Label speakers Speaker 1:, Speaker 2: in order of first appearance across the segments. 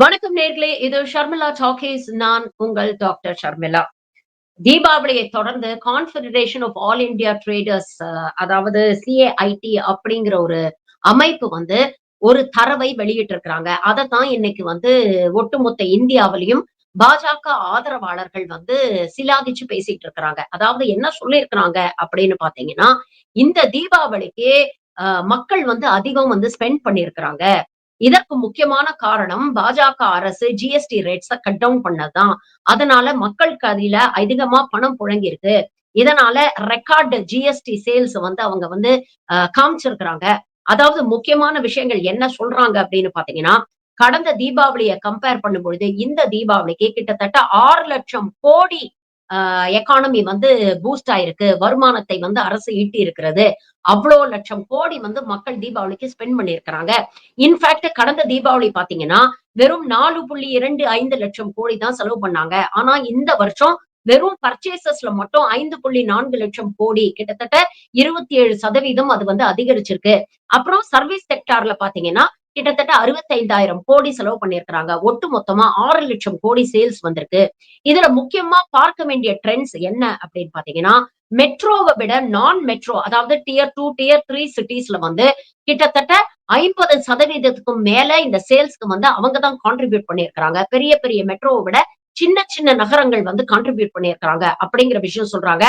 Speaker 1: வணக்கம் நேர்களே இது ஷர்மிளா டாக்கேஸ் நான் உங்கள் டாக்டர் ஷர்மிளா. தீபாவளியை தொடர்ந்து confederation of all India traders அதாவது சிஏஐடி அப்படிங்கிற ஒரு அமைப்பு வந்து ஒரு தரவை வெளியிட்டு இருக்கிறாங்க அதை தான் இன்னைக்கு வந்து ஒட்டுமொத்த இந்தியாவிலையும் பாஜக ஆதரவாளர்கள் வந்து சிலாகிச்சு பேசிட்டு இருக்கிறாங்க அதாவது என்ன சொல்லியிருக்கிறாங்க அப்படின்னு பாத்தீங்கன்னா இந்த தீபாவளிக்கு மக்கள் வந்து அதிகம் வந்து ஸ்பெண்ட் பண்ணிருக்கிறாங்க இதற்கு முக்கியமான காரணம் பாஜக அரசு ஜிஎஸ்டி ரேட்ஸ கட் டவுன் பண்ணதுதான். அதனால மக்களுக்கு அதில அதிகமா பணம் புழங்கி இருக்கு இதனால ரெக்கார்டு ஜிஎஸ்டி சேல்ஸ் வந்து அவங்க வந்து காமிச்சிருக்கிறாங்க. அதாவது முக்கியமான விஷயங்கள் என்ன சொல்றாங்க அப்படின்னு பாத்தீங்கன்னா கடந்த தீபாவளியை கம்பேர் பண்ணும் பொழுது இந்த தீபாவளிக்கு கிட்டத்தட்ட ஆறு லட்சம் கோடி எக்கானமி வந்து பூஸ்ட் ஆயிருக்கு. வருமானத்தை வந்து அரசு ஈட்டி இருக்கிறது அவ்வளோ லட்சம் கோடி வந்து மக்கள் தீபாவளிக்கு ஸ்பெண்ட் பண்ணியிருக்கிறாங்க. இன்ஃபேக்ட் கடந்த தீபாவளி பாத்தீங்கன்னா வெறும் நாலு புள்ளி இரண்டு ஐந்து லட்சம் கோடி தான் செலவு பண்ணாங்க. ஆனா இந்த வருஷம் வெறும் பர்ச்சேசஸ்ல மட்டும் ஐந்து புள்ளி நான்கு லட்சம் கோடி கிட்டத்தட்ட இருபத்தி ஏழு சதவீதம் அது வந்து அதிகரிச்சிருக்கு. அப்புறம் சர்வீஸ் செக்டார்ல பாத்தீங்கன்னா கிட்டத்தட்ட அறுபத்தைந்தாயிரம் கோடி செலவு பண்ணிருக்கிறாங்க ஒட்டு மொத்தமா ஆறு லட்சம் கோடி சேல்ஸ் வந்திருக்கு. இதுல முக்கியமா பார்க்க வேண்டிய ட்ரெண்ட்ஸ் என்ன அப்படின்னு பாத்தீங்கன்னா மெட்ரோவை விட நான் மெட்ரோ அதாவது டியர் டூ டியர் த்ரீ சிட்டிஸ்ல வந்து கிட்டத்தட்ட ஐம்பது சதவீதத்துக்கும் மேல இந்த சேல்ஸ்க்கு வந்து அவங்க தான் கான்ட்ரிபியூட் பண்ணியிருக்கிறாங்க. பெரிய பெரிய மெட்ரோவை விட சின்ன சின்ன நகரங்கள் வந்து கான்ட்ரிபியூட் பண்ணியிருக்கிறாங்க அப்படிங்கிற விஷயம் சொல்றாங்க.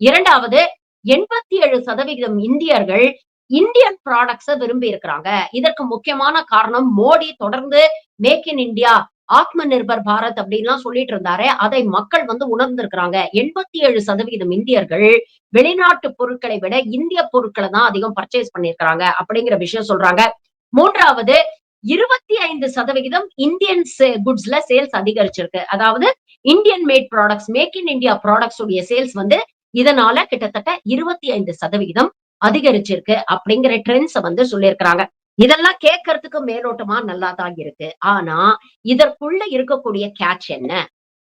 Speaker 1: இரண்டாவது எண்பத்தி ஏழு சதவிகிதம் இந்தியர்கள் இந்தியன் ப்ராடக்ட்ஸ விரும்பி இருக்கிறாங்க. இதற்கு முக்கியமான காரணம் மோடி தொடர்ந்து மேக் இன் இந்தியா ஆத்ம நிர்பர் பாரத் அப்படின்லாம் சொல்லிட்டு இருந்தாரு. அதை மக்கள் வந்து உணர்ந்திருக்கிறாங்க. எண்பத்தி ஏழு சதவீதம் இந்தியர்கள் வெளிநாட்டு பொருட்களை விட இந்திய பொருட்களை தான் அதிகம் பர்ச்சேஸ் பண்ணிருக்கிறாங்க அப்படிங்கிற விஷயம் சொல்றாங்க. மூன்றாவது இருபத்தி ஐந்து சதவிகிதம் இந்தியன் குட்ஸ்ல சேல்ஸ் அதிகரிச்சிருக்கு. அதாவது Indian made products make in India products உடைய சேல்ஸ் வந்து இதனால கிட்டத்தட்ட இருபத்தி ஐந்து சதவிகிதம் அதிகரிச்சிருக்கு அப்படிங்கிற ட்ரெண்ட்ஸ வந்து சொல்லியிருக்கிறாங்க. இதெல்லாம் கேட்கறதுக்கு மேலோட்டமா நல்லா தான் இருக்கு. ஆனா இதற்குள்ள இருக்கக்கூடிய கேட்ச் என்ன?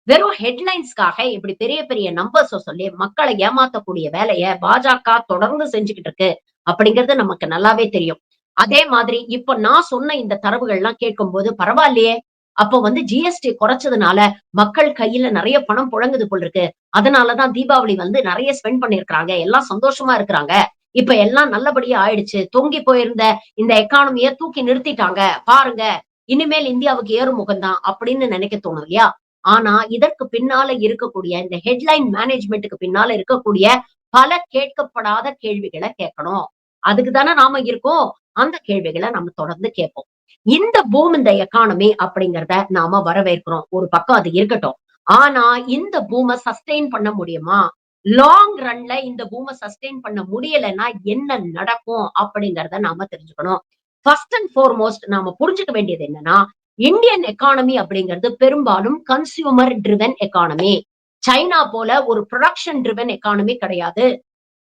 Speaker 1: வெறும் ஹெட்லைன்ஸ்க்காக இப்படி பெரிய பெரிய நம்பர்ஸ சொல்லி மக்களை ஏமாத்தக்கூடிய வேலையை பாஜக தொடர்ந்து செஞ்சுக்கிட்டு இருக்கு அப்படிங்கிறது நமக்கு நல்லாவே தெரியும். அதே மாதிரி இப்ப நான் சொன்ன இந்த தரவுகள் எல்லாம் கேட்கும் போது பரவாயில்லையே அப்போ வந்து ஜிஎஸ்டி குறைச்சதுனால மக்கள் கையில நிறைய பணம் புழங்குது போல் இருக்கு. அதனாலதான் தீபாவளி வந்து நிறைய ஸ்பெண்ட் பண்ணிருக்கிறாங்க எல்லாம் சந்தோஷமா இருக்கிறாங்க. இப்ப எல்லாம் நல்லபடியா ஆயிடுச்சு. தொங்கி போயிருந்த இந்த எக்கானமிய தூக்கி நிறுத்திட்டாங்க. பாருங்க இனிமேல் இந்தியாவுக்கு ஏறும் முகம்தான் அப்படின்னு நினைக்க தோணும் இல்லையா? ஆனா இதற்கு பின்னால இருக்கக்கூடிய இந்த ஹெட்லைன் மேனேஜ்மெண்ட்டுக்கு பின்னால இருக்கக்கூடிய பல கேட்கப்படாத கேள்விகளை கேட்கணும். அதுக்கு தானே நாம இருக்கோம். அந்த கேள்விகளை நம்ம தொடர்ந்து கேட்போம். இந்த பூம் இந்த எக்கானமி அப்படிங்கிறத நாம வரவேற்கிறோம். ஒரு பக்கம் அது இருக்கட்டும். ஆனா இந்த பூமை சஸ்டெயின் பண்ண முடியுமா? லாங் ரன்ல இந்த பூமை சஸ்டெயின் பண்ண முடியலைன்னா என்ன நடக்கும் அப்படிங்கறத நாம தெரிஞ்சுக்கணும். ஃபர்ஸ்ட் அண்ட் ஃபார்மோஸ்ட் நாம புரிஞ்சுக்க வேண்டியது என்னன்னா இந்தியன் எக்கானமி அப்படிங்கிறது பெரும்பாலும் கன்சியூமர் ட்ரிவன் எக்கானமி சைனா போல ஒரு ப்ரொடக்ஷன் ட்ரிவன் எக்கானமி கிடையாது.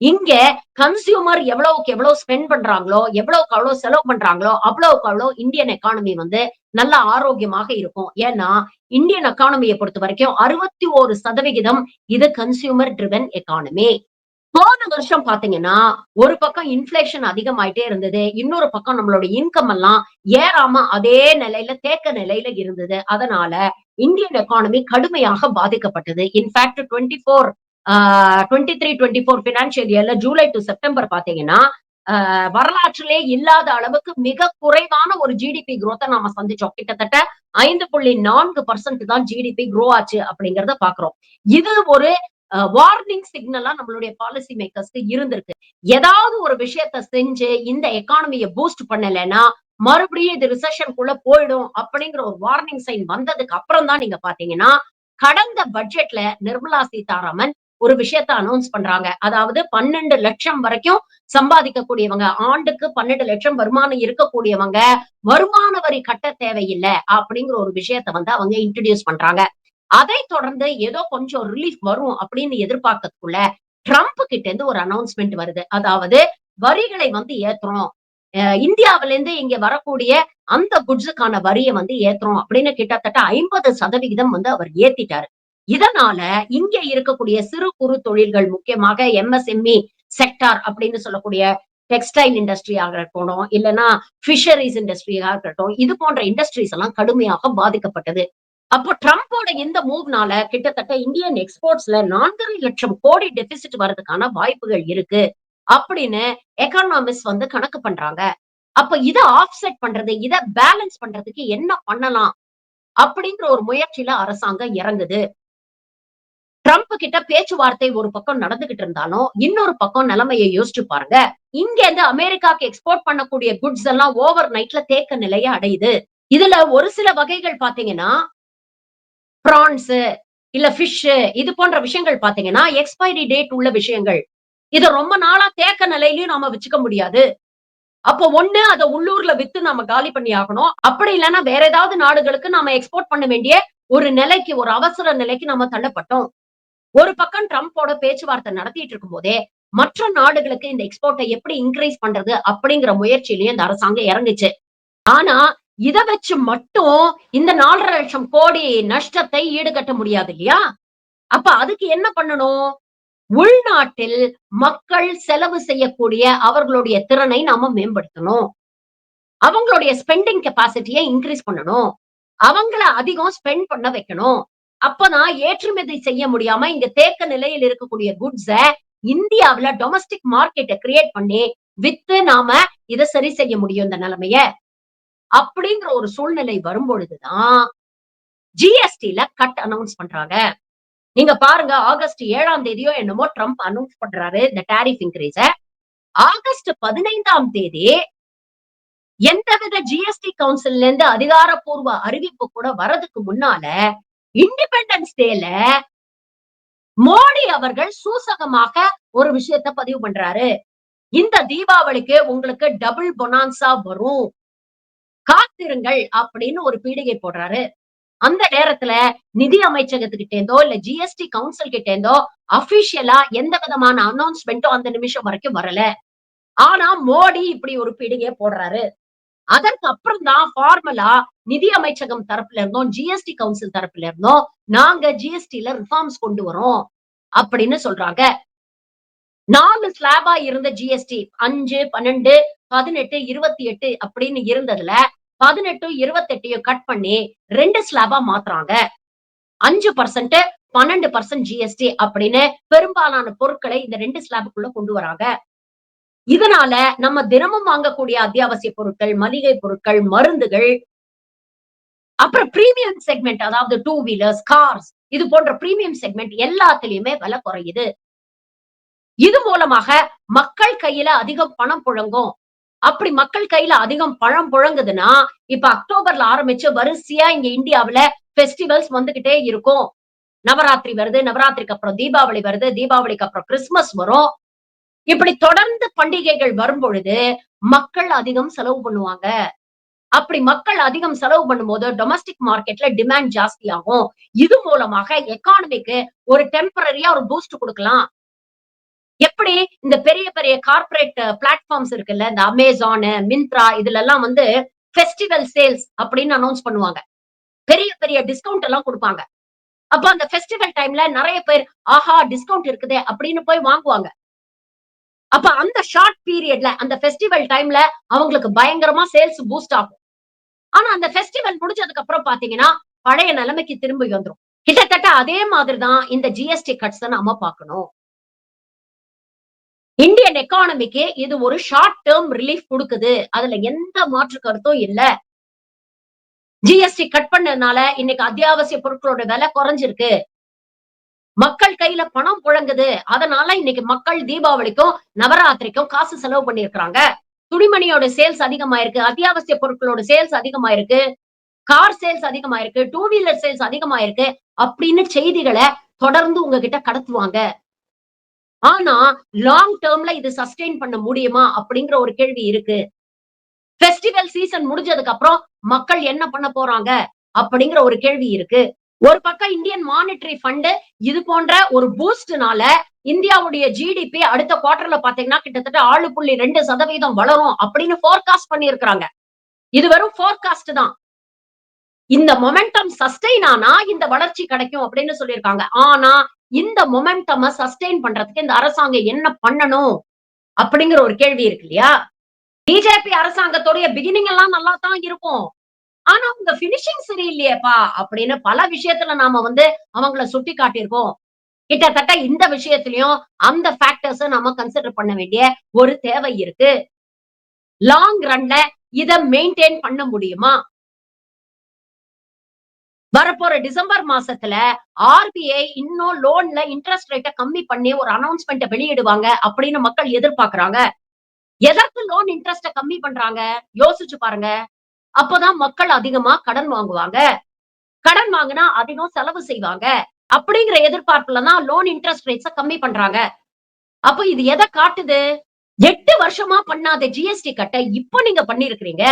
Speaker 1: இங்க கன்சியூமர் எவ்வளவுக்கு எவ்வளவு ஸ்பெண்ட் பண்றாங்களோ எவ்வளவுக்கு அவ்வளவு செலவு பண்றாங்களோ அவ்வளவுக்கு அவ்வளவு இந்தியன் எக்கானமி வந்து நல்ல ஆரோக்கியமாக இருக்கும். ஏன்னா இந்தியன் எக்கானமியை பொறுத்த வரைக்கும் அறுபத்தி ஒரு சதவிகிதம் இது கன்சியூமர் ட்ரிவன் எக்கானமி போன வருஷம் பாத்தீங்கன்னா ஒரு பக்கம் இன்ஃபிளேஷன் அதிகமாயிட்டே இருந்தது. இன்னொரு பக்கம் நம்மளோட இன்கம் எல்லாம் ஏறாம அதே நிலையில தேக்க நிலையில இருந்தது. அதனால இந்தியன் எக்கானமி கடுமையாக பாதிக்கப்பட்டது. In fact twenty four twenty three twenty four financial இயர்ல ஜூலை டு செப்டம்பர் பாத்தீங்கன்னா வரலாற்றிலே இல்லாத அளவுக்கு மிக குறைவான ஒரு ஜிடிபி குரோத்தை நாம சந்திச்சோம். கிட்டத்தட்ட ஐந்து புள்ளி நான்கு பர்சன்ட் தான் ஜிடிபி குரோ ஆச்சு அப்படிங்கறத பாக்குறோம். இது ஒரு வார்னிங் சிக்னலா நம்மளுடைய பாலிசி மேக்கர்ஸ்க்கு இருந்திருக்கு. ஏதாவது ஒரு விஷயத்த செஞ்சு இந்த எக்கானமியை பூஸ்ட் பண்ணலைன்னா மறுபடியும் இது ரிசெஷனுக்குள்ள போயிடும் அப்படிங்கிற ஒரு வார்னிங் சைன் வந்ததுக்கு அப்புறம் தான் நீங்க பாத்தீங்கன்னா கடந்த பட்ஜெட்ல நிர்மலா சீதாராமன் ஒரு விஷயத்த அனௌன்ஸ் பண்றாங்க. அதாவது பன்னெண்டு லட்சம் வரைக்கும் சம்பாதிக்கக்கூடியவங்க ஆண்டுக்கு பன்னெண்டு லட்சம் வருமானம் இருக்கக்கூடியவங்க வருமான வரி கட்ட தேவையில்லை அப்படிங்கிற ஒரு விஷயத்த வந்து அவங்க இன்ட்ரடியூஸ் பண்றாங்க. அதை தொடர்ந்து ஏதோ கொஞ்சம் ரிலீஃப் வரும் அப்படின்னு எதிர்பார்க்கறதுக்குள்ள ட்ரம்ப் கிட்ட இருந்து ஒரு அனௌன்ஸ்மெண்ட் வருது. அதாவது வரிகளை வந்து ஏத்துறோம். இந்தியாவில இருந்து இங்க வரக்கூடிய அந்த குட்ஸுக்கான வரியை வந்து ஏத்துறோம் அப்படின்னு கிட்டத்தட்ட ஐம்பது சதவிகிதம் வந்து அவர் ஏத்திட்டாரு. இதனால இங்க இருக்கக்கூடிய சிறு குறு தொழில்கள் முக்கியமாக எம்எஸ்எம்இ செக்டார் அப்படின்னு சொல்லக்கூடிய டெக்ஸ்டைல் இண்டஸ்ட்ரியாக இருக்கணும் இல்லைன்னா ஃபிஷரிஸ் இண்டஸ்ட்ரியாக இருக்கட்டும் இது போன்ற இண்டஸ்ட்ரீஸ் எல்லாம் கடுமையாக பாதிக்கப்பட்டது. அப்போ ட்ரம்போட இந்த மூவ்னால கிட்டத்தட்ட இந்தியன் எக்ஸ்போர்ட்ஸ்ல நான்கரை லட்சம் கோடி டெபிசிட் வர்றதுக்கான வாய்ப்புகள் இருக்கு அப்படின்னு எக்கனாமிஸ்ட் வந்து கணக்கு பண்றாங்க. அப்ப இத ஆஃப்செட் பண்றது இத பேலன்ஸ் பண்றதுக்கு என்ன பண்ணலாம் அப்படின்ற ஒரு முயற்சியில அரசாங்கம் இறங்குது. ட்ரம்ப் கிட்ட பேச்சுவார்த்தை ஒரு பக்கம் நடந்துகிட்டு இருந்தாலும் இன்னொரு பக்கம் நிலைமையை யோசிச்சு பாருங்க. இங்க இருந்து அமெரிக்காக்கு எக்ஸ்போர்ட் பண்ணக்கூடிய குட்ஸ் எல்லாம் ஓவர் நைட்ல தேக்க நிலையை அடையுது. இதுல ஒரு சில வகைகள் பாத்தீங்கன்னா பிரான்ஸ் இல்ல ஃபிஷ் இது போன்ற விஷயங்கள் பாத்தீங்கன்னா எக்ஸ்பைரி டேட் உள்ள விஷயங்கள். இத ரொம்ப நாளா தேக்க நிலையிலயும் நாம வச்சுக்க முடியாது. அப்போ ஒண்ணு அதை உள்ளூர்ல வித்து நாம காலி பண்ணி ஆகணும். அப்படி இல்லைன்னா வேற ஏதாவது நாடுகளுக்கு நாம எக்ஸ்போர்ட் பண்ண வேண்டிய ஒரு நிலைக்கு ஒரு அவசர நிலைக்கு நம்ம தள்ளப்பட்டோம். ஒரு பக்கம் ட்ரம்ப்போட பேச்சுவார்த்தை நடத்திட்டு இருக்கும் போதே மற்ற நாடுகளுக்கு இந்த எக்ஸ்போர்ட்டை எப்படி இன்க்ரீஸ் பண்றது அப்படிங்கிற முயற்சியிலயும் இந்த அரசாங்கம் இறங்குச்சு. ஆனா இத வச்சு மட்டும் இந்த நாலரை லட்சம் கோடி நஷ்டத்தை ஈடுகட்ட முடியாது இல்லையா? அப்ப அதுக்கு என்ன பண்ணணும்? உள்நாட்டில் மக்கள் செலவு செய்யக்கூடிய அவர்களுடைய திறனை நாம மேம்படுத்தணும். அவங்களுடைய ஸ்பெண்டிங் கெப்பாசிட்டியை இன்க்ரீஸ் பண்ணணும். அவங்கள அதிகம் ஸ்பெண்ட் பண்ண வைக்கணும். அப்பதான் ஏற்றுமதி செய்ய முடியாம இங்க தேக்க நிலையில் இருக்கக்கூடிய குட்ஸ இந்தியாவுல டொமஸ்டிக் மார்க்கெட்டை கிரியேட் பண்ணி வித்து நாம இத சரி செய்ய முடியும் இந்த நிலைமைய. அப்படிங்கிற ஒரு சூழ்நிலை வரும்பொழுதுதான் ஜிஎஸ்டில கட் அனௌன்ஸ் பண்றாங்க. நீங்க பாருங்க ஆகஸ்ட் ஏழாம் தேதியோ என்னமோ ட்ரம்ப் அனௌன்ஸ் பண்றாரு இந்த டாரிஃப் இன்க்ரீஸ ஆகஸ்ட் பதினைந்தாம் தேதி எந்தவித ஜிஎஸ்டி கவுன்சில்ல இருந்து அதிகாரப்பூர்வ அறிவிப்பு கூட வரதுக்கு முன்னால இண்டிபெண்டன்ஸ் டேல மோடி அவர்கள் சூசகமாக ஒரு விஷயத்த பதிவு பண்றாரு. இந்த தீபாவளிக்கு உங்களுக்கு டபுள் பொனான்சா வரும். காத்திருங்கள் அப்படின்னு ஒரு பீடிகை போடுறாரு. அந்த நேரத்துல நிதி அமைச்சகத்துக்கிட்டேந்தோ இல்ல ஜிஎஸ்டி கவுன்சில் கிட்டேந்தோ அபிஷியலா எந்த விதமான அனௌன்ஸ்மெண்ட்டும் அந்த நிமிஷம் வரைக்கும் வரல. ஆனா மோடி இப்படி ஒரு பீடிகையை போடுறாரு. அதற்கு அப்புறம் தான் ஃபார்மலா நிதி அமைச்சகம் தரப்புல இருந்தோம் ஜிஎஸ்டி கவுன்சில் தரப்புல இருந்தோம். நாங்க ஜிஎஸ்டில ரிஃபார்ம்ஸ் கொண்டு வரோம் அப்படின்னு சொல்றாங்க. நாலு ஸ்லாபா இருந்த ஜிஎஸ்டி அஞ்சு பன்னெண்டு பதினெட்டு இருபத்தி எட்டு அப்படின்னு இருந்ததுல பதினெட்டு இருபத்தெட்டையும் கட் பண்ணி ரெண்டு ஸ்லாபா மாத்துறாங்க. அஞ்சு பர்சன்ட் பன்னெண்டு பர்சன்ட் ஜிஎஸ்டி அப்படின்னு பெரும்பாலான பொருட்களை இந்த ரெண்டு ஸ்லாபுக்குள்ள கொண்டு வராங்க. இதனால நம்ம தினமும் வாங்கக்கூடிய அத்தியாவசிய பொருட்கள் மளிகை பொருட்கள் மருந்துகள் அப்புறம் பிரீமியம் செக்மெண்ட் அதாவது டூ வீலர்ஸ் கார்ஸ் இது போன்ற பிரீமியம் செக்மெண்ட் எல்லாத்துலயுமே விலை குறையுது. இது மூலமாக மக்கள் கையில அதிகம் பணம் புழங்கும். அப்படி மக்கள் கையில அதிகம் பணம் புழங்குதுன்னா இப்ப அக்டோபர்ல ஆரம்பிச்சு வரிசையா இங்க இந்தியாவுல ஃபெஸ்டிவல்ஸ் வந்துகிட்டே இருக்கும். நவராத்திரி வருது நவராத்திரிக்கு அப்புறம் தீபாவளி வருது தீபாவளிக்கு அப்புறம் கிறிஸ்துமஸ் வரும். இப்படி தொடர்ந்து பண்டிகைகள் வரும் பொழுது மக்கள் அதிகம் செலவு பண்ணுவாங்க. அப்படி மக்கள் அதிகம் செலவு பண்ணும்போது டொமஸ்டிக் மார்க்கெட்ல டிமாண்ட் ஜாஸ்தி ஆகும் இது மூலமாக எக்கானமிக்கு ஒரு டெம்பரரியா ஒரு பூஸ்ட் கொடுக்கலாம். எப்படி? இந்த பெரிய பெரிய கார்ப்பரேட் பிளாட்ஃபார்ம்ஸ் இருக்குல்ல இந்த அமேசான் மிந்த்ரா இதுல எல்லாம் வந்து ஃபெஸ்டிவல் சேல்ஸ் அப்படின்னு அனௌன்ஸ் பண்ணுவாங்க. பெரிய பெரிய டிஸ்கவுண்ட் எல்லாம் கொடுப்பாங்க. அப்ப அந்த ஃபெஸ்டிவல் டைம்ல நிறைய பேர் ஆஹா டிஸ்கவுண்ட் இருக்குதே அப்படின்னு போய் வாங்குவாங்க. அப்ப அந்த ஷார்ட் பீரியட்ல அந்த ஃபெஸ்டிவல் டைம்ல அவங்களுக்கு பயங்கரமா சேல்ஸ் பூஸ்ட் ஆகும். ஆனா அந்த ஃபெஸ்டிவல் முடிஞ்சதுக்கு அப்புறம் பாத்தீங்கன்னா பழைய நிலைமைக்கு திரும்பி வந்துடும் கிட்டத்தட்ட அதே மாதிரிதான் இந்த ஜிஎஸ்டி கட்ஸ் நாம பார்க்கணும். இந்தியன் எக்கானமிக்கு இது ஒரு ஷார்ட் டேர்ம் ரிலீஃப் கொடுக்குது. அதுல எந்த மாற்று கருத்தும் இல்ல. ஜிஎஸ்டி கட் பண்ணதுனால இன்னைக்கு அத்தியாவசிய பொருட்களோட விலை குறைஞ்சிருக்கு. மக்கள் கையில பணம் புழங்குது. அதனால இன்னைக்கு மக்கள் தீபாவளிக்கும் நவராத்திரிக்கும் காசு செலவு பண்ணிருக்கிறாங்க துணிமணியோட சேல்ஸ் அதிகமாயிருக்கு. அத்தியாவசிய பொருட்களோட சேல்ஸ் அதிகமாயிருக்கு. கார் சேல்ஸ் அதிகமாயிருக்கு. டூ வீலர் சேல்ஸ் அதிகமாயிருக்கு. அப்படின்னு செய்திகளை தொடர்ந்து உங்ககிட்ட கடத்துவாங்க. ஆனா லாங் டேர்ம்ல இது சஸ்டெயின் பண்ண முடியுமா? அப்படிங்கிற ஒரு கேள்வி இருக்கு. ஃபெஸ்டிவல் சீசன் முடிஞ்சதுக்கு அப்புறம் மக்கள் என்ன பண்ண போறாங்க? அப்படிங்கிற ஒரு கேள்வி இருக்கு. ஒரு பக்கம் இந்தியன் மானிட்டரி ஃபண்டு இது போன்ற ஒரு பூஸ்ட்னால இந்தியாவுடைய ஜிடிபி அடுத்த குவார்டர்ல பாத்தீங்கன்னா கிட்டத்தட்ட ஆறு புள்ளி ரெண்டு சதவீதம் வளரும் அப்படின்னு போர்காஸ்ட் பண்ணியிருக்கிறாங்க. இது வெறும் ஃபோர்காஸ்ட் தான். இந்த மொமெண்டம் சஸ்டெயின் ஆனா இந்த வளர்ச்சி கிடைக்கும் அப்படின்னு சொல்லியிருக்காங்க. ஆனா இந்த மொமெண்டம் சஸ்டெயின் பண்றதுக்கு இந்த அரசாங்கம் என்ன பண்ணணும் அப்படிங்கிற ஒரு கேள்வி இருக்கு இல்லையா? பிஜேபி அரசாங்கத்துடைய பிகினிங் எல்லாம் நல்லா தான் இருக்கும். ஆனா அவங்க பினிஷிங் சரியில்லையேப்பா அப்படின்னு பல விஷயத்துல நாம வந்து அவங்கள சுட்டி காட்டியிருக்கோம். கிட்டத்தட்ட இந்த விஷயத்திலயும் அந்த ஃபேக்டர்ஸ் நம்ம கன்சிடர் பண்ண வேண்டிய ஒரு தேவை இருக்கு. லாங் ரன்ல இத மெயின்டைன் பண்ண முடியுமா? வரப்போற டிசம்பர் மாசத்துல ஆர்பிஐ இன்னும் லோன்ல இன்ட்ரெஸ்ட் ரேட்டை கம்மி பண்ணி ஒரு அனௌன்ஸ்மெண்ட் வெளியிடுவாங்க அப்படின்னு மக்கள் எதிர்பார்க்கறாங்க. எதற்கு லோன் இன்ட்ரெஸ்ட கம்மி பண்றாங்க? யோசிச்சு பாருங்க. அப்பதான் மக்கள் அதிகமா கடன் வாங்குவாங்க. கடன் வாங்கினா அதிகம் செலவு செய்வாங்க. அப்படிங்கிற எதிர்பார்ப்புல தான் லோன் இன்ட்ரெஸ்ட் ரேட்ஸ கம்மி பண்றாங்க. அப்ப இது எதை காட்டுது? எட்டு வருஷமா பண்ணாத ஜிஎஸ்டி கட்ட இப்ப நீங்க பண்ணிருக்கிறீங்க.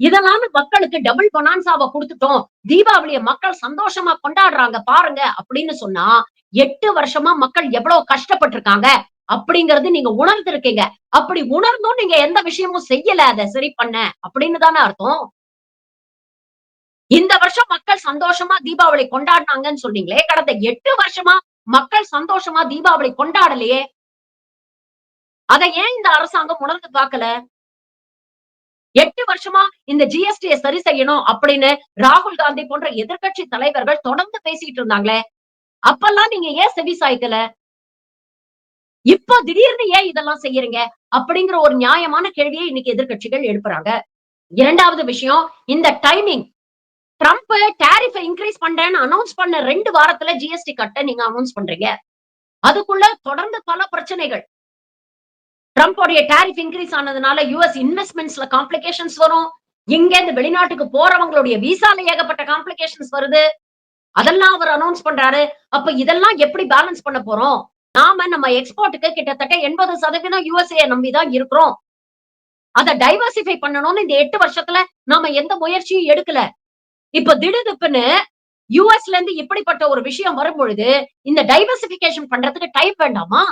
Speaker 1: இதெல்லாம் மக்களுக்கு டபுள் பொனான்சாவை கொடுத்துட்டோம். தீபாவளிய மக்கள் சந்தோஷமா கொண்டாடுறாங்க பாருங்க அப்படின்னு சொன்னா எட்டு வருஷமா மக்கள் எவ்வளவு கஷ்டப்பட்டிருக்காங்க அப்படிங்கறது நீங்க உணர்ந்திருக்கீங்க. அப்படி உணர்ந்தும் நீங்க எந்த விஷயமும் செய்யல அதை சரி பண்ண அப்படின்னு தானே அர்த்தம். இந்த வருஷம் மக்கள் சந்தோஷமா தீபாவளி கொண்டாடினாங்கன்னு சொன்னீங்களே கடந்த எட்டு வருஷமா மக்கள் சந்தோஷமா தீபாவளி கொண்டாடலையே? அதை ஏன் இந்த அரசாங்கம் உணர்ந்து பார்க்கல? எட்டு வருஷமா இந்த ஜிஎஸ்டியை சரி செய்யணும் அப்படின்னு ராகுல் காந்தி போன்ற எதிர்க்கட்சி தலைவர்கள் தொடர்ந்து பேசிட்டு இருந்தாங்களே அப்பெல்லாம் நீங்க ஏன் செவி சாய்க்கல? இப்போ திடீர்னு ஏன் இதெல்லாம் செய்யறீங்க? அப்படிங்கிற ஒரு நியாயமான கேள்வியை இன்னைக்கு எதிர்கட்சிகள் எழுப்புறாங்க. இரண்டாவது விஷயம் இந்த டைமிங் ட்ரம்ப் டேரிஃபை இன்க்ரீஸ் பண்றேன்னு அனௌன்ஸ் பண்ண ரெண்டு வாரத்துல ஜிஎஸ்டி கட்ட நீங்க அனௌன்ஸ் பண்றீங்க. அதுக்குள்ள தொடர்ந்து பல பிரச்சனைகள். ட்ரம்ப்போடைய டேரிஃப் இன்க்ரீஸ் ஆனதுனால யூஎஸ் இன்வெஸ்ட்மெண்ட்ஸ்ல காம்ப்ளிகேஷன்ஸ் வரும். இங்க இந்த வெளிநாட்டுக்கு போறவங்களுடைய விசால ஏகப்பட்ட காம்ப்ளிகேஷன்ஸ் வருது. அதெல்லாம் அவர் அனௌன்ஸ் பண்றாரு. அப்ப இதெல்லாம் எப்படி பேலன்ஸ் பண்ண போறோம்? நாம நம்ம எக்ஸ்போர்ட்டுக்கு கிட்டத்தட்ட எண்பது சதவீதம் யூஎஸ்ஏ நம்பிதான் இருக்கிறோம். அதை டைவர்சிஃபை பண்ணணும்னு இந்த எட்டு வருஷத்துல நாம எந்த முயற்சியும் எடுக்கல. இப்ப திடுதுப்புன்னு யூஎஸ்ல இருந்து இப்படிப்பட்ட ஒரு விஷயம் வரும்பொழுது இந்த டைவர்சிபிகேஷன் பண்றதுக்கு டைம் வேண்டாமா?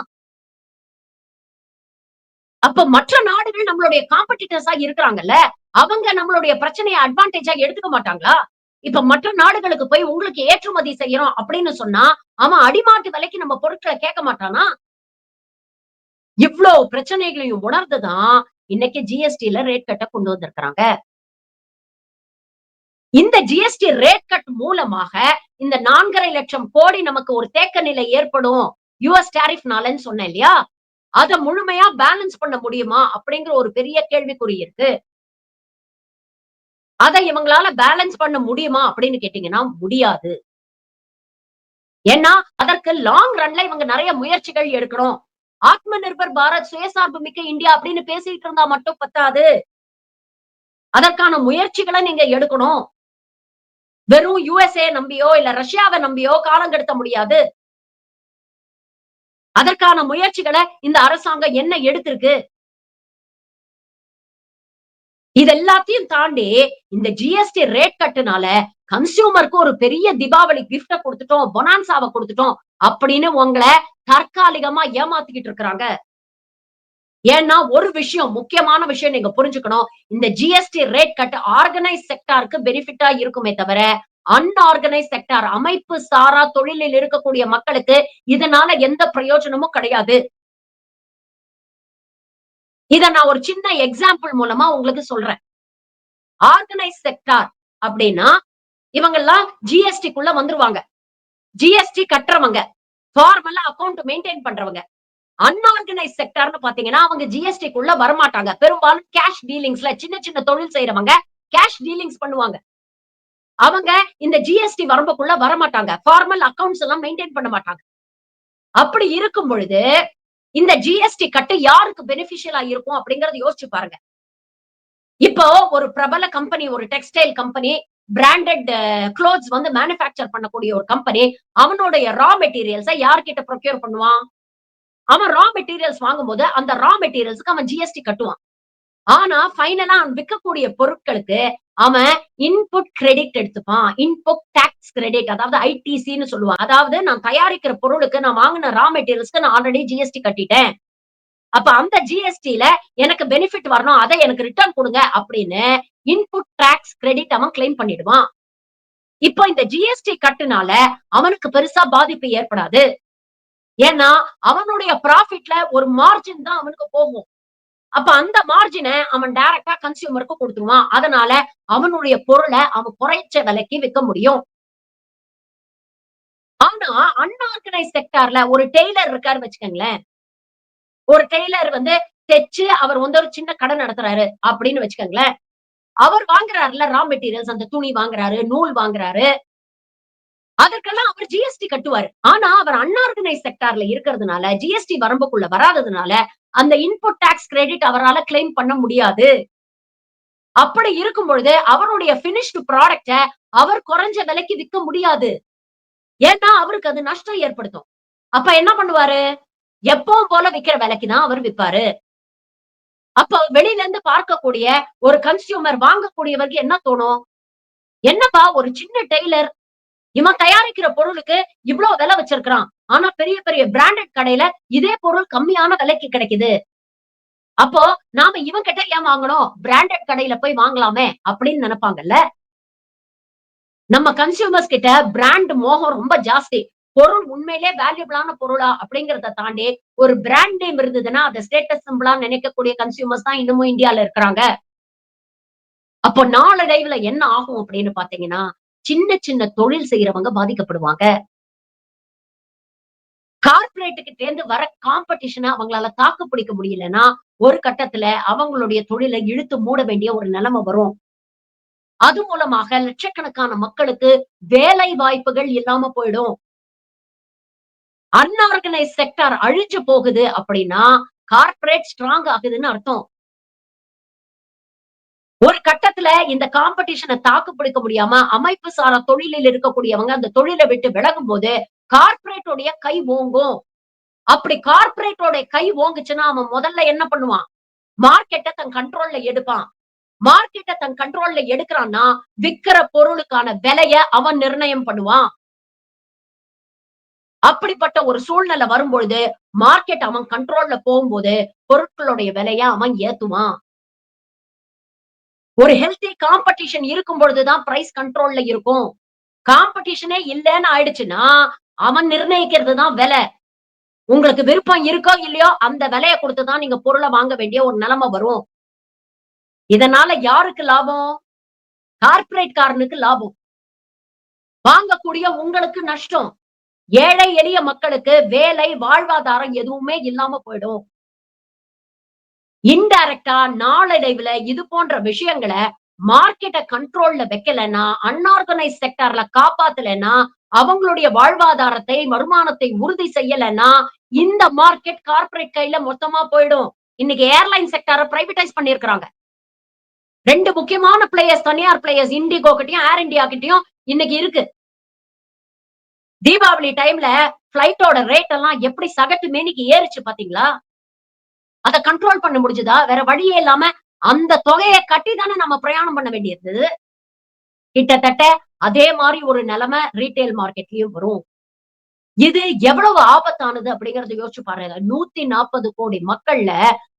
Speaker 1: அப்ப மற்ற நாடுகள் நம்மளுடைய காம்படிட்டர்ஸா இருக்கிறாங்கல்ல அவங்க நம்மளுடைய பிரச்சனையை அட்வான்டேஜா எடுத்துக்க மாட்டாங்களா? இப்ப மற்ற நாடுகளுக்கு போய் உங்களுக்கு ஏற்றுமதி செய்யறோம் அப்படின்னு சொன்னா அவன் அடிமாட்டு விலைக்கு நம்ம பொருட்களை கேட்க மாட்டானா? இவ்வளவு பிரச்சனைகளையும் உணர்ந்துதான் இன்னைக்கு ஜிஎஸ்டில ரேட் கட்ட கொண்டு வந்திருக்கிறாங்க. இந்த ஜிஎஸ்டி ரேட் கட் மூலமாக இந்த நான்கரை லட்சம் கோடி நமக்கு ஒரு தேக்க நிலை ஏற்படும். யூஎஸ் டேரிஃப்னாலன்னு சொன்னேன் இல்லையா? அதை முழுமையா பேலன்ஸ் பண்ண முடியுமா அப்படிங்கிற ஒரு பெரிய கேள்விக்குறி இருக்கு. அதை இவங்களால பேலன்ஸ் பண்ண முடியுமா அப்படின்னு கேட்டீங்கன்னா முடியாது. ஏன்னா அதற்கு லாங் ரன்ல இவங்க நிறைய முயற்சிகள் எடுக்கணும். ஆத்ம நிர்பர் பாரத் சுயசார்பு மிக்க இந்தியா அப்படின்னு பேசிட்டு இருந்தா மட்டும் பத்தாது. அதற்கான முயற்சிகளை நீங்க எடுக்கணும். வெறும் யுஎஸ்ஏ நம்பியோ இல்ல ரஷ்யாவை நம்பியோ காலம் கடத்த முடியாது. அதற்கான முயற்சிகளை இந்த அரசாங்கம் என்ன எடுத்திருக்கு? இது எல்லாத்தையும் தாண்டி இந்த ஜிஎஸ்டி ரேட் கட்டுனால கன்சியூமருக்கு ஒரு பெரிய தீபாவளி கிஃப்ட கொடுத்துட்டோம் பொனான்சாவை கொடுத்துட்டோம் அப்படின்னு உங்களை தற்காலிகமா ஏமாத்திக்கிட்டு இருக்கிறாங்க. ஏன்னா ஒரு விஷயம் முக்கியமான விஷயம் நீங்க புரிஞ்சுக்கணும். இந்த ஜிஎஸ்டி ரேட் கட் ஆர்கனைஸ் செக்டாருக்கு பெனிஃபிட்டா இருக்குமே தவிர அன்ஆர்கனைஸ் செக்டார் அமைப்பு சாரா தொழிலில் இருக்கக்கூடிய மக்களுக்கு இதனால எந்த பிரயோஜனமும் கிடையாது. இத நான் ஒரு சின்ன எக்ஸாம்பிள் மூலமா உங்களுக்கு சொல்றேன். ஆர்கனைஸ் செக்டார் அப்படின்னா இவங்கெல்லாம் ஜிஎஸ்டிக்குள்ள வந்துருவாங்க. ஜிஎஸ்டி கட்டுறவங்க ஃபார்மலா அக்கௌண்ட் மெயின்டைன் பண்றவங்க. அன்ஆர்கனைஸ் செக்டார்னு பாத்தீங்கன்னா அவங்க ஜிஎஸ்டிக்குள்ள வரமாட்டாங்க. பெரும்பாலும் கேஷ் டீலிங்ஸ்ல சின்ன சின்ன தொழில் செய்யறவங்க கேஷ் டீலிங்ஸ் பண்ணுவாங்க. அவங்க இந்த ஜிஎஸ்டி வரம்புக்குள்ள வரமாட்டாங்க. ஃபார்மல் அக்கௌண்ட்ஸ் எல்லாம் மெயின்டைன் பண்ண மாட்டாங்க. அப்படி இருக்கும் பொழுது இந்த ஜிஎஸ்டி கட்டு யாருக்கு பெனிஃபிஷியலா இருக்கும் அப்படிங்கறத யோசிச்சு பாருங்க. இப்போ ஒரு பிரபல கம்பெனி ஒரு டெக்ஸ்டைல் கம்பெனி பிராண்டட் க்ளோத்ஸ் வந்து மேனுஃபேக்சர் பண்ணக்கூடிய ஒரு கம்பெனி அவனுடைய ரா மெட்டீரியல்ஸை யார்கிட்ட ப்ரொக்யூர் பண்ணுவான்? அவன் ரா மெட்டீரியல்ஸ் வாங்கும்போது அந்த ரா மெட்டீரியல்ஸ்க்கு அவன் ஜிஎஸ்டி கட்டுவான். ஆனா ஃபைனலா அவன் விற்கக்கூடிய பொருட்களுக்கு அவன் இன்புட் கிரெடிட் எடுத்துப்பான். இன்புட் டாக்ஸ் கிரெடிட் அதாவது ஐடிசின்னு சொல்லுவான் அதாவது நான் தயாரிக்கிற பொருளுக்கு நான் வாங்கின ரா மெட்டீரியல்ஸ்க்கு நான் ஆல்ரெடி ஜிஎஸ்டி கட்டிட்டேன். அப்ப அந்த ஜிஎஸ்டில எனக்கு பெனிஃபிட் வரணும் அதை எனக்கு ரிட்டர்ன் கொடுங்க அப்படின்னு இன்புட் டாக்ஸ் கிரெடிட் அவன் கிளைம் பண்ணிடுவான். இப்போ இந்த ஜிஎஸ்டி கட்டுனால அவனுக்கு பெருசா பாதிப்பு ஏற்படாது. ஏன்னா அவனுடைய ப்ராஃபிட்ல ஒரு மார்ஜின் தான் அவனுக்கு போகும். அப்ப அந்த மார்ஜின அவன் டைரக்டா கன்சியூமருக்கு கொடுத்துருவான். அதனால அவனுடைய பொருளை அவன் குறைச்ச விலைக்கு விற்க முடியும். ஆனா அன்ஆர்கனைஸ் செக்டார்ல ஒரு டெய்லர் இருக்காரு வச்சுக்கோங்களேன். ஒரு டெய்லர் வந்து தைச்சு அவர் வந்து ஒரு சின்ன கடை நடத்துறாரு அப்படின்னு வச்சுக்கோங்களேன். அவர் வாங்குறாருல ரா மெட்டீரியல்ஸ் அந்த துணி வாங்குறாரு நூல் வாங்குறாரு. அதற்கெல்லாம் அவர் ஜிஎஸ்டி கட்டுவாரு. ஆனா அவர் அன்ஆர்கனைஸ் செக்டார்ல இருக்கிறதுனால ஜிஎஸ்டி வரம்புக்குள்ள வராததுனால அந்த இன்புட் டாக்ஸ் கிரெடிட் அவரால கிளைம் பண்ண முடியாது. அப்படி இருக்கும் பொழுது அவருடைய பினிஷ்டு ப்ராடக்ட அவர் குறைஞ்ச விலைக்கு விற்க முடியாது. ஏன்னா அவருக்கு அது நஷ்டம் ஏற்படுத்தும். அப்ப என்ன பண்ணுவாரு? எப்பவும் போல விக்கிற விலைக்கு தான் அவர் விற்பாரு. அப்போ வெளியில இருந்து பார்க்கக்கூடிய ஒரு கன்சியூமர் வாங்கக்கூடியவருக்கு என்ன தோணும்? என்னப்பா ஒரு சின்ன டெய்லர் இவன் தயாரிக்கிற பொருளுக்கு இவ்வளவு விலை வச்சிருக்கிறான். ஆனா பெரிய பெரிய பிராண்டட் கடையில இதே பொருள் கம்மியான விலைக்கு கிடைக்குது. அப்போ நாம இவன் கிட்ட ஏன் வாங்கணும்? பிராண்டட் கடையில போய் வாங்கலாமே அப்படின்னு நினைப்பாங்கல்ல? நம்ம கன்சியூமர்ஸ் கிட்ட பிராண்ட் மோகம் ரொம்ப ஜாஸ்தி. பொருள் உண்மையிலே வேல்யூபிளான பொருளா அப்படிங்கறத தாண்டி ஒரு பிராண்ட் நேம் இருந்ததுன்னா அதை ஸ்டேட்டஸ் சிம்பிளா நினைக்கக்கூடிய கன்சியூமர்ஸ் தான் இன்னமும் இந்தியால இருக்கிறாங்க. அப்போ நாளடைவுல என்ன ஆகும் அப்படின்னு பாத்தீங்கன்னா சின்ன சின்ன தொழில் செய்யறவங்க பாதிக்கப்படுவாங்க. கார்பரேட்டுக்கு தேர்ந்து வர காம்படிஷனை அவங்களால தாக்கு பிடிக்க முடியலன்னா ஒரு கட்டத்துல அவங்களுடைய தொழிலை இழுத்து மூட வேண்டிய ஒரு நிலைமை வரும். அது மூலமாக லட்சக்கணக்கான மக்களுக்கு வேலை வாய்ப்புகள் இல்லாம போயிடும். அன்ஆர்கனைஸ் செக்டார் அழிஞ்சு போகுது அப்படின்னா கார்பரேட் ஸ்ட்ராங் ஆகுதுன்னு அர்த்தம். ஒரு கட்டத்துல இந்த காம்படிஷனை தாக்கு பிடிக்க முடியாம அமைப்பு சாரா தொழிலில் இருக்கக்கூடியவங்க அந்த தொழிலை விட்டு விலகும் போது கார்பரேட்டோடைய கை ஓங்கும். அப்படி கார்பரேட்டோட கை ஓங்குச்சுன்னா அவன் முதல்ல என்ன பண்ணுவான்? மார்க்கெட்டை தன் கண்ட்ரோல்ல எடுப்பான். மார்க்கெட்டை தன் கண்ட்ரோல்ல எடுக்கிறான்னா விக்கிற பொருளுக்கான விலைய அவன் நிர்ணயம் பண்ணுவான். அப்படிப்பட்ட ஒரு சூழ்நிலை வரும்பொழுது மார்க்கெட் அவன் கண்ட்ரோல்ல போகும்போது பொருட்களுடைய விலைய அவன் ஏத்துவான். ஒரு ஹெல்த்தி காம்படிஷன் இருக்கும் பொழுதுதான் பிரைஸ் கண்ட்ரோல்ல இருக்கும். காம்படிஷனே இல்லைன்னு ஆயிடுச்சுன்னா அவன் நிர்ணயிக்கிறது தான் விலை. உங்களுக்கு விருப்பம் இருக்கோ இல்லையோ அந்த விலையை கொடுத்துதான் நீங்க பொருளை வாங்க வேண்டிய ஒரு நிலைமை வரும். இதனால யாருக்கு லாபம்? கார்பரேட் காரனுக்கு லாபம். வாங்கக்கூடிய உங்களுக்கு நஷ்டம். ஏழை எளிய மக்களுக்கு வேலை வாழ்வாதாரம் எதுவுமே இல்லாம போயிடும். இன்டைரக்டா நாளடைவுல இது போன்ற விஷயங்களை மார்க்கெட்டை கண்ட்ரோல்ல வைக்கலன்னா அன்ஆர்கனைஸ் செக்டார்ல காப்பாத்தலைன்னா அவங்களுடைய வாழ்வாதாரத்தை வருமானத்தை உறுதி செய்யலைன்னா இந்த மார்க்கெட் கார்பரேட் கையில மொத்தமா போயிடும். இன்னைக்கு ஏர்லைன் செக்டாரை பிரைவேடைஸ் பண்ணிருக்காங்க ரெண்டு முக்கியமான பிளேயர்ஸ் தனியார் பிளேயர்ஸ் இண்டிகோ கிட்டயும் ஏர் இந்தியா கிட்டயும் இன்னைக்கு இருக்கு. தீபாவளி டைம்ல பிளைட்டோட ரேட் எல்லாம் எப்படி சகட்டு மேனிக்கு ஏறிச்சு பாத்தீங்களா? அதை கண்ட்ரோல் பண்ண முடிஞ்சதா? வேற வழியே இல்லாம அந்த தொகையை கட்டி தானே நம்ம பிரயாணம் பண்ண வேண்டியது கிட்டத்தட்ட அதே மாதிரி ஒரு நிலைமை ரீட்டைல் மார்க்கெட்லயும் வரும். இது எவ்வளவு ஆபத்தானது அப்படிங்கறத யோசிச்சு பாருங்க. நூத்தி நாற்பது கோடி மக்கள்ல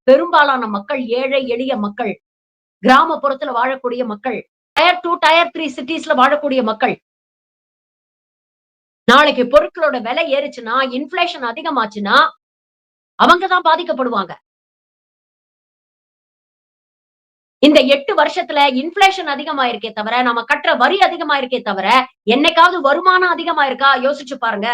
Speaker 1: பெரும்பாலான மக்கள் ஏழை எளிய மக்கள் கிராமப்புறத்துல வாழக்கூடிய மக்கள் டயர் டூ டயர் த்ரீ சிட்டிஸ்ல வாழக்கூடிய மக்கள். நாளைக்கு பொருட்களோட விலை ஏறுச்சுன்னா இன்ஃபிளேஷன் அதிகமாச்சுன்னா அவங்கதான் பாதிக்கப்படுவாங்க. இந்த எட்டு வருஷத்துல இன்ஃபிளேஷன் அதிகமாயிருக்கே தவிர நம்ம கட்டுற வரி அதிகமாயிருக்கே தவிர என்னைக்காவது வருமானம் அதிகமாயிருக்கா? யோசிச்சு பாருங்க.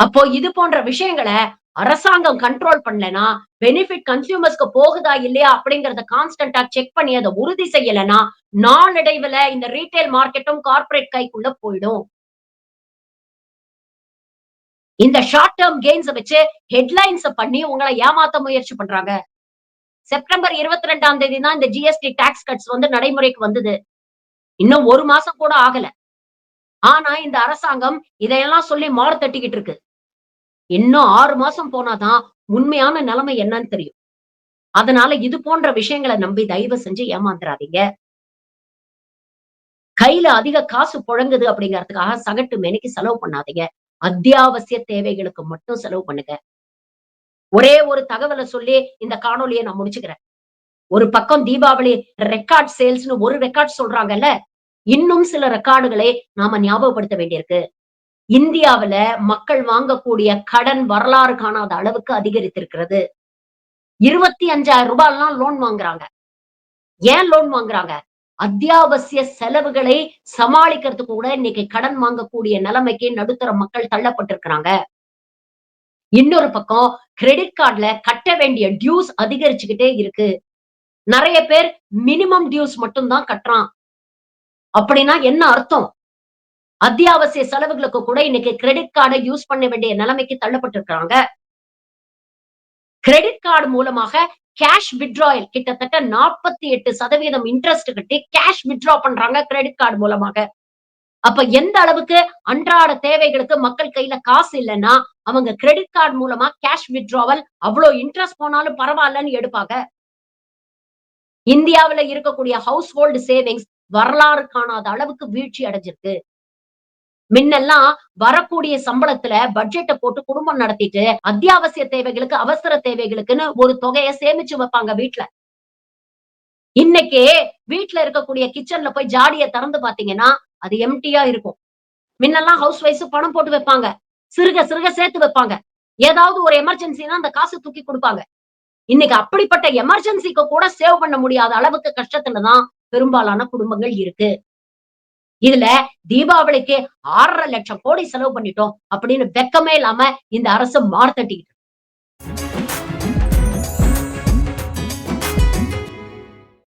Speaker 1: அப்போ இது போன்ற விஷயங்களை அரசாங்கம் கண்ட்ரோல் பண்ணலனா பெனிஃபிட் கன்சியூமர்ஸ்க்கு போகுதா இல்லையா அப்படிங்கறத கான்ஸ்டன்டா செக் பண்ணி அதை உறுதி செய்யலைன்னா நாளடைவுல இந்த ரீட்டைல் மார்க்கெட்டும் கார்பரேட் கைக்குள்ள போயிடும். இந்த ஷார்ட் டேர்ம் கெயின்ஸ் வச்சு ஹெட்லைன்ஸ் பண்ணி உங்களை ஏமாத்த முயற்சி பண்றாங்க. செப்டம்பர் இருபத்தி ரெண்டாம் தேதி தான் இந்த ஜிஎஸ்டி டாக்ஸ் கட்ஸ் வந்து நடைமுறைக்கு வந்தது. இன்னும் ஒரு மாசம் கூட ஆகல. ஆனா இந்த அரசாங்கம் இதையெல்லாம் சொல்லி மாறு தட்டிக்கிட்டு இருக்கு. இன்னும் ஆறு மாசம் போனாதான் உண்மையான நிலைமை என்னன்னு தெரியும். அதனால இது போன்ற விஷயங்களை நம்பி தயவு செஞ்சு ஏமாந்துறாதீங்க. கையில அதிக காசு புழங்குது அப்படிங்கறதுக்காக சகட்டு மேனைக்கு செலவு பண்ணாதீங்க. அத்தியாவசிய தேவைகளுக்கு மட்டும் செலவு பண்ணுங்க. ஒரே ஒரு தகவலை சொல்லி இந்த காணொலியை நான் முடிச்சுக்கிறேன். ஒரு பக்கம் தீபாவளி ரெக்கார்ட் சேல்ஸ்னு ஒரு ரெக்கார்ட் சொல்றாங்கல்ல இன்னும் சில ரெக்கார்டுகளை நாம ஞாபகப்படுத்த வேண்டியிருக்கு. இந்தியாவுல மக்கள் வாங்கக்கூடிய கடன் வரலாறு காணாத அளவுக்கு அதிகரித்திருக்கிறது. இருபத்தி அஞ்சாயிரம் ரூபாய்லாம் லோன் வாங்குறாங்க. ஏன் லோன் வாங்குறாங்க? அத்தியாவசிய செலவுகளை சமாளிக்கிறதுக்கு கூட இன்னைக்கு கடன் வாங்கக்கூடிய நிலைமைக்கு நடுத்தர மக்கள் தள்ளப்பட்டிருக்கிறாங்க. இன்னொரு பக்கம் கிரெடிட் கார்டுல கட்ட வேண்டிய டியூஸ் அதிகரிச்சுக்கிட்டே இருக்கு. நிறைய பேர் மினிமம் டியூஸ் மட்டும் தான் கட்டுறான். அப்படின்னா என்ன அர்த்தம்? அத்தியாவசிய செலவுகளுக்கு கூட இன்னைக்கு கிரெடிட் கார்டை யூஸ் பண்ண வேண்டிய நிலைமைக்கு தள்ளப்பட்டிருக்கிறாங்க. கிரெடிட் கார்டு மூலமாக கேஷ் விட்ராயல் கிட்டத்தட்ட நாற்பத்தி எட்டு சதவீதம் இன்ட்ரெஸ்ட் கட்டி கேஷ் விட்ரா பண்றாங்க கிரெடிட் கார்டு மூலமாக. அப்ப எந்த அளவுக்கு அன்றாட தேவைகளுக்கு மக்கள் கையில காசு இல்லைன்னா அவங்க கிரெடிட் கார்டு மூலமா கேஷ் வித்ட்ராவல் அவ்வளவு இன்ட்ரெஸ்ட் போனாலும் பரவாயில்லன்னு எடுப்பாங்க. இந்தியாவுல இருக்கக்கூடிய ஹவுஸ் ஹோல்டு சேவிங்ஸ் வரலாறு காணாத அளவுக்கு வீழ்ச்சி அடைஞ்சிருக்கு. முன்னெல்லாம் வரக்கூடிய சம்பளத்துல பட்ஜெட்டை போட்டு குடும்பம் நடத்திட்டு அத்தியாவசிய தேவைகளுக்கு அவசர தேவைகளுக்குன்னு ஒரு தொகையை சேமிச்சு வைப்பாங்க வீட்டுல இன்னைக்கு வீட்டுல இருக்கக்கூடிய கிச்சன்ல போய் ஜாடியை திறந்து பாத்தீங்கன்னா அது எம்டியா இருக்கும். முன்னெல்லாம் ஹவுஸ் ஒய்ஃப் பணம் போட்டு வைப்பாங்க. சிறுக சிறுக சேர்த்து வைப்பாங்க. ஏதாவது ஒரு எமர்ஜென்சினா அந்த காசு தூக்கி கொடுப்பாங்க. இன்னைக்கு அப்படிப்பட்ட எமர்ஜென்சிக்கு கூட சேவ் பண்ண முடியாத அளவுக்கு கஷ்டத்துலதான் பெரும்பாலான குடும்பங்கள் இருக்கு. இதுல தீபாவளிக்கு ஆறரை லட்சம் கோடி செலவு பண்ணிட்டோம் அப்படின்னு வெக்கமே இல்லாம இந்த அரசு மார்த்தட்டிக்கிட்டு